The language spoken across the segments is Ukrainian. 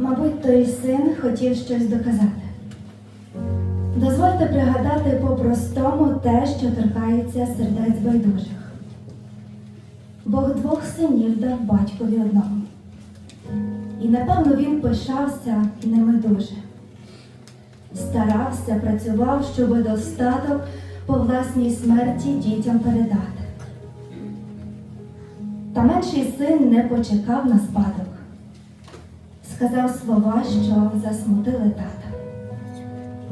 Мабуть, той син хотів щось доказати. Дозвольте пригадати по-простому те, що торкається сердець байдужих. Бог двох синів дав батькові одному. І напевно він пишався ними дуже. Старався, працював, щоб достаток по власній смерті дітям передати. Та менший син не почекав на спадок. Сказав слова, що засмутили тата.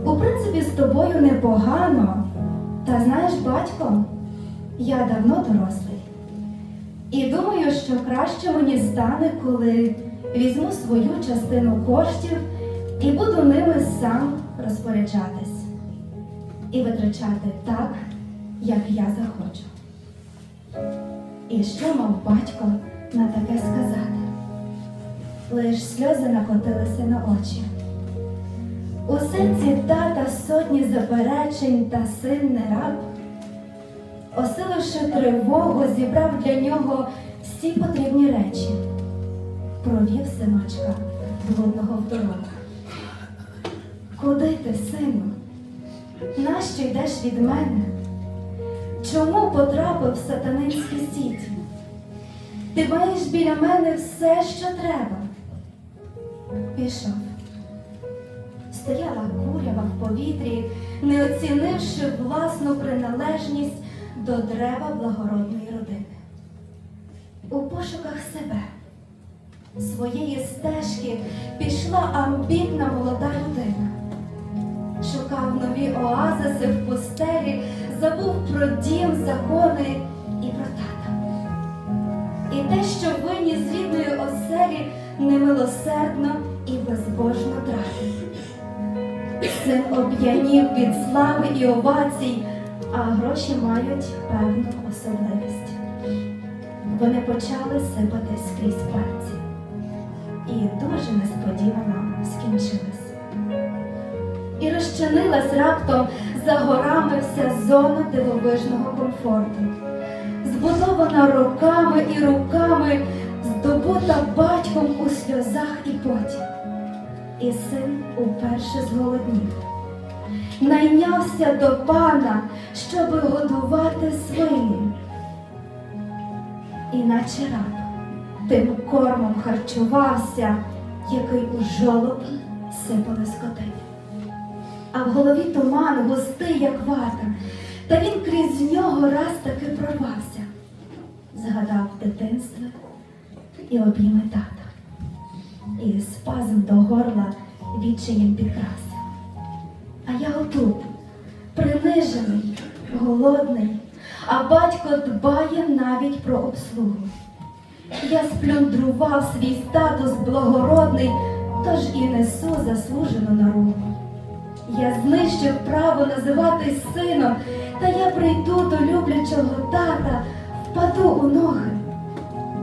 У принципі, з тобою непогано. Та знаєш, батько, я давно дорослий. І думаю, що краще мені стане, коли візьму свою частину коштів і буду ними сам розпоряджатись і витрачати так, як я захочу. І що мав батько на таке сказати? Лиш сльози накотилися на очі. У серці тата сотні заперечень та син не раб. Осиливши тривогу, зібрав для нього всі потрібні речі. Провів синочка блудного в. Куди ти, сину? Нащо йдеш від мене? Чому потрапив в сатанинські сіті? Ти маєш біля мене все, що треба. Пішов. Стояла курява в повітрі, не оцінивши власну приналежність до дерева благородної родини. У пошуках себе, своєї стежки пішла амбітна молода людина. Шукав нові оазиси в пустелі, забув про дім, закони і про тата. І те, що винні з рідної оселі немилосердно і безбожно тратив. Син об'янів від слави і овацій, а гроші мають певну особливість. Вони почали сипатись скрізь пальці. І дуже несподівано скінчились. І розчинилась раптом за горами вся зона дивовижного комфорту, збудована роками і руками, здобута батьком у сльозах і поті. І син уперше зголоднів. Найнявся до пана, щоби годувати свині. Наче раб тим кормом харчувався, який у жолоб сипали скотині. А в голові туман густий, як вата, та він крізь нього раз таки прорвався. Згадав дитинство і обійми тата і спазм до горла відчаєм підкрався. А я отут, принижений, голодний, а батько дбає навіть про обслугу. Я сплюндрував свій статус благородний, тож і несу заслужену наругу. Я знищив право називатись сином, та я прийду до люблячого тата, впаду у ноги.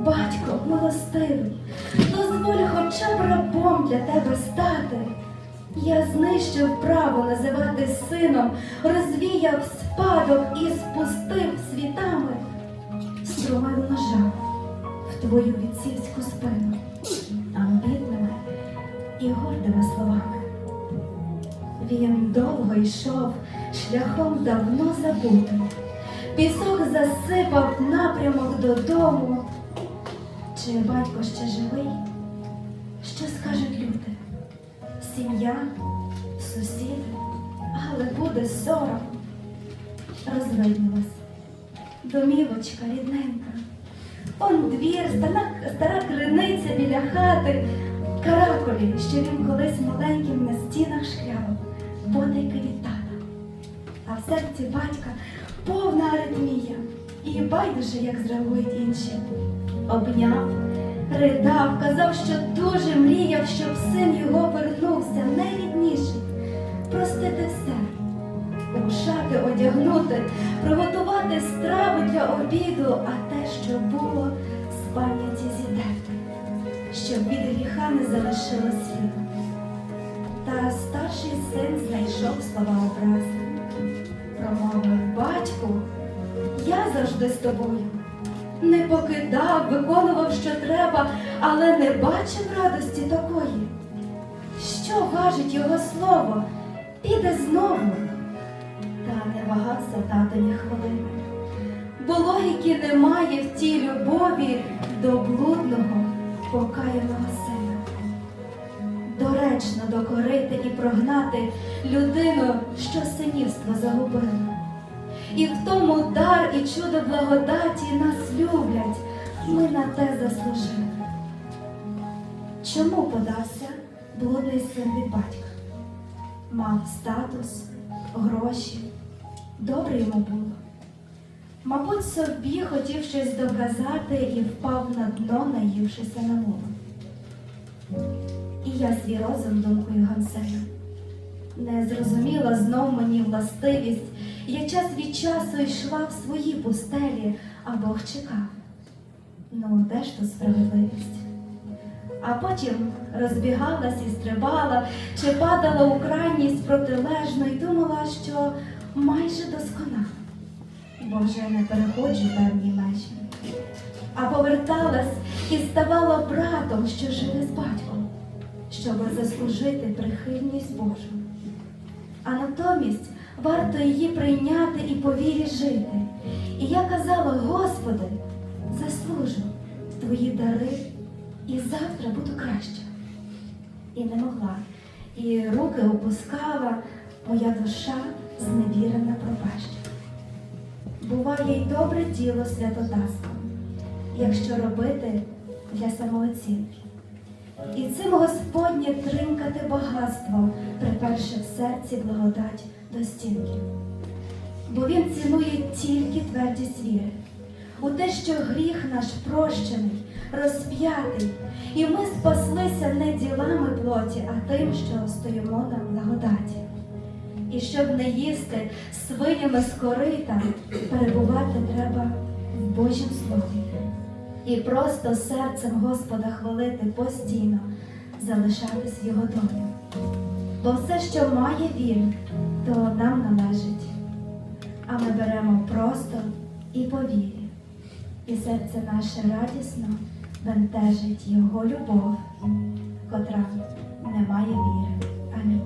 Батько милостивий, дозволь хоча б рабом для тебе стати. Я знищив право називати сином, розвіяв спадок і спустив світами, струмив ножа в твою відцівську спину, амбітними і гордими словами. Він довго йшов шляхом давно забутим. Пісок засипав напрямок додому. Чи батько ще живий? Що скажуть люди? Сім'я, сусіди, але буде сором. Розвиднилась. Домівочка рідненька. Он двір, стара, стара криниця біля хати, каракулі, що він колись маленьким на стінах шкрябав, потайки від тата. А в серці батька повна аритмія, і байдуже, як зреагують інші. Обняв, ридав, казав, що дуже мріяв, щоб син його вернувся найрідніший, простити все, у шати одягнути, приготувати страви для обіду, а те, що було, з пам'яті зідерти, щоб від гріха не залишило сліду. Та старший син знайшов слова образи. Промовив батьку, я завжди з тобою. Не покидав, виконував, що треба, але не бачив радості такої. що важить його слово, піде знову. Та не вагався тато ні хвилини, бо логіки немає в тій любові до блудного, покаяного сина. Доречно докорити і прогнати людину, що синівство загубила. І в тому дар і чудо благодаті нас люблять, ми на те заслужили. Чому подався блудний син від батька? Мав статус, гроші, добре йому було. Мабуть, собі хотів щось доказати і впав на дно, наївшися на мову. І я свій розум думкою гансею. Не зрозуміла знов мені властивість, я час від часу йшла в свої пустелі, а Бог чекав. Ну, де ж тут справедливість? А потім розбігалась і стрибала, чи падала у крайність протилежно і думала, що майже досконала, бо вже не переходжу певні межі. А поверталась і ставала братом, що живе з батьком, щоб заслужити прихильність Божу. А натомість варто її прийняти і по вірі жити. І я казала, Господи, заслужу твої дари, і завтра буду краще. І не могла, і руки опускала, моя душа зневірена пропаща. Буває й добре діло святотатством, якщо робити для самооцінки. І цим Господнє тринкати багатство, приперши в серці благодать до стінки. Бо Він цінує тільки твердість віри, у те, що гріх наш прощений, розп'ятий, і ми спаслися не ділами плоті, а тим, що стоїмо на благодаті. І щоб не їсти свинями з корита, перебувати треба в Божім слові. І просто серцем Господа хвалити постійно, залишатись в його домі. Бо все, що має він, то нам належить. А ми беремо просто і по вірі. І серце наше радісно бентежить його любов, котра не має віри. Амінь.